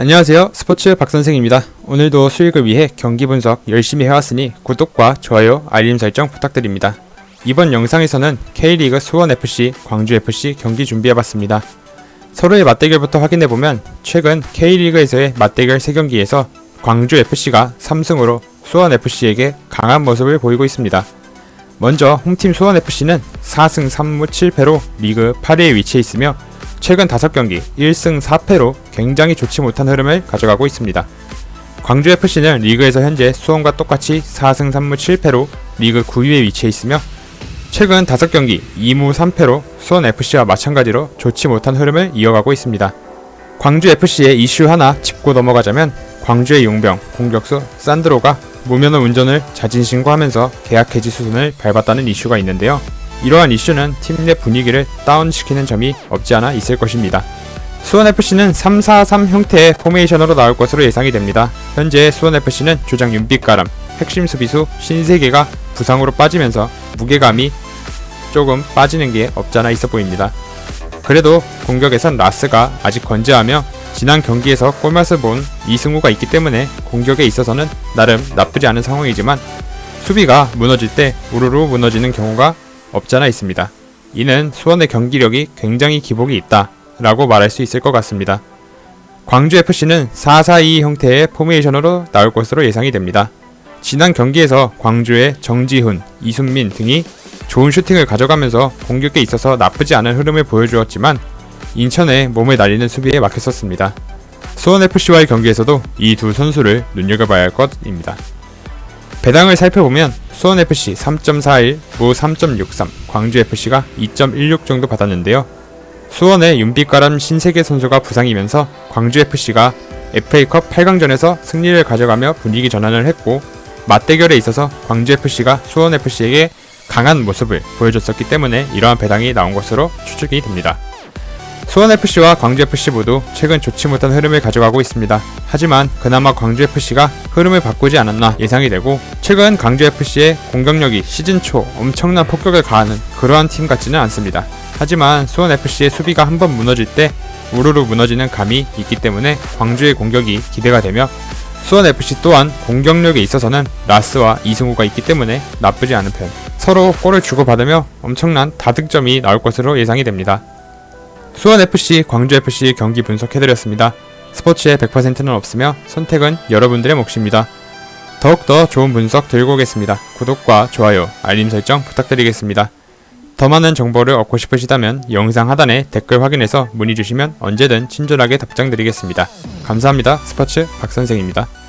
안녕하세요. 스포츠 박선생입니다. 오늘도 수익을 위해 경기 분석 열심히 해왔으니 구독과 좋아요, 알림 설정 부탁드립니다. 이번 영상에서는 K리그 수원FC, 광주FC 경기 준비해봤습니다. 서로의 맞대결부터 확인해보면 최근 K리그에서의 맞대결 3경기에서 광주FC가 3승으로 수원FC에게 강한 모습을 보이고 있습니다. 먼저 홈팀 수원FC는 4승 3무 7패로 리그 8위에 위치해 있으며 최근 5경기 1승 4패로 굉장히 좋지 못한 흐름을 가져가고 있습니다. 광주FC는 리그에서 현재 수원과 똑같이 4승 3무 7패로 리그 9위에 위치해 있으며 최근 5경기 2무 3패로 수원FC와 마찬가지로 좋지 못한 흐름을 이어가고 있습니다. 광주FC의 이슈 하나 짚고 넘어가자면 광주의 용병 공격수 산드로가 무면허 운전을 자진 신고하면서 계약 해지 수순을 밟았다는 이슈가 있는데요. 이러한 이슈는 팀 내 분위기를 다운시키는 점이 없지 않아 있을 것입니다. 수원FC는 3-4-3 형태의 포메이션으로 나올 것으로 예상이 됩니다. 현재 수원FC는 주장 윤빛가람, 핵심 수비수 신세계가 부상으로 빠지면서 무게감이 조금 빠지는 게 없잖아 있어 보입니다. 그래도 공격에선 라스가 아직 건재하며 지난 경기에서 골맛을 본 이승우가 있기 때문에 공격에 있어서는 나름 나쁘지 않은 상황이지만 수비가 무너질 때 우르르 무너지는 경우가 없잖아 있습니다. 이는 수원의 경기력이 굉장히 기복이 있다 라고 말할 수 있을 것 같습니다. 광주FC는 4-4-2 형태의 포메이션으로 나올 것으로 예상이 됩니다. 지난 경기에서 광주의 정지훈, 이순민 등이 좋은 슈팅을 가져가면서 공격에 있어서 나쁘지 않은 흐름을 보여주었지만 인천의 몸을 날리는 수비에 막혔었습니다. 수원FC와의 경기에서도 이 두 선수를 눈여겨봐야 할 것입니다. 배당을 살펴보면 수원FC 3.41, 무 3.63, 광주FC가 2.16 정도 받았는데요. 수원의 윤빛가람 신세계 선수가 부상이면서 광주FC가 FA컵 8강전에서 승리를 가져가며 분위기 전환을 했고 맞대결에 있어서 광주FC가 수원FC에게 강한 모습을 보여줬었기 때문에 이러한 배당이 나온 것으로 추측이 됩니다. 수원FC와 광주FC 모두 최근 좋지 못한 흐름을 가져가고 있습니다. 하지만 그나마 광주FC가 흐름을 바꾸지 않았나 예상이 되고 최근 광주FC의 공격력이 시즌 초 엄청난 폭격을 가하는 그러한 팀 같지는 않습니다. 하지만 수원FC의 수비가 한번 무너질 때 우르르 무너지는 감이 있기 때문에 광주의 공격이 기대가 되며 수원FC 또한 공격력에 있어서는 라스와 이승우가 있기 때문에 나쁘지 않은 편. 서로 골을 주고받으며 엄청난 다득점이 나올 것으로 예상이 됩니다. 수원FC, 광주FC 경기 분석해드렸습니다. 스포츠에 100%는 없으며 선택은 여러분들의 몫입니다. 더욱더 좋은 분석 들고 오겠습니다. 구독과 좋아요, 알림 설정 부탁드리겠습니다. 더 많은 정보를 얻고 싶으시다면 영상 하단에 댓글 확인해서 문의 주시면 언제든 친절하게 답장 드리겠습니다. 감사합니다. 스포츠 박선생입니다.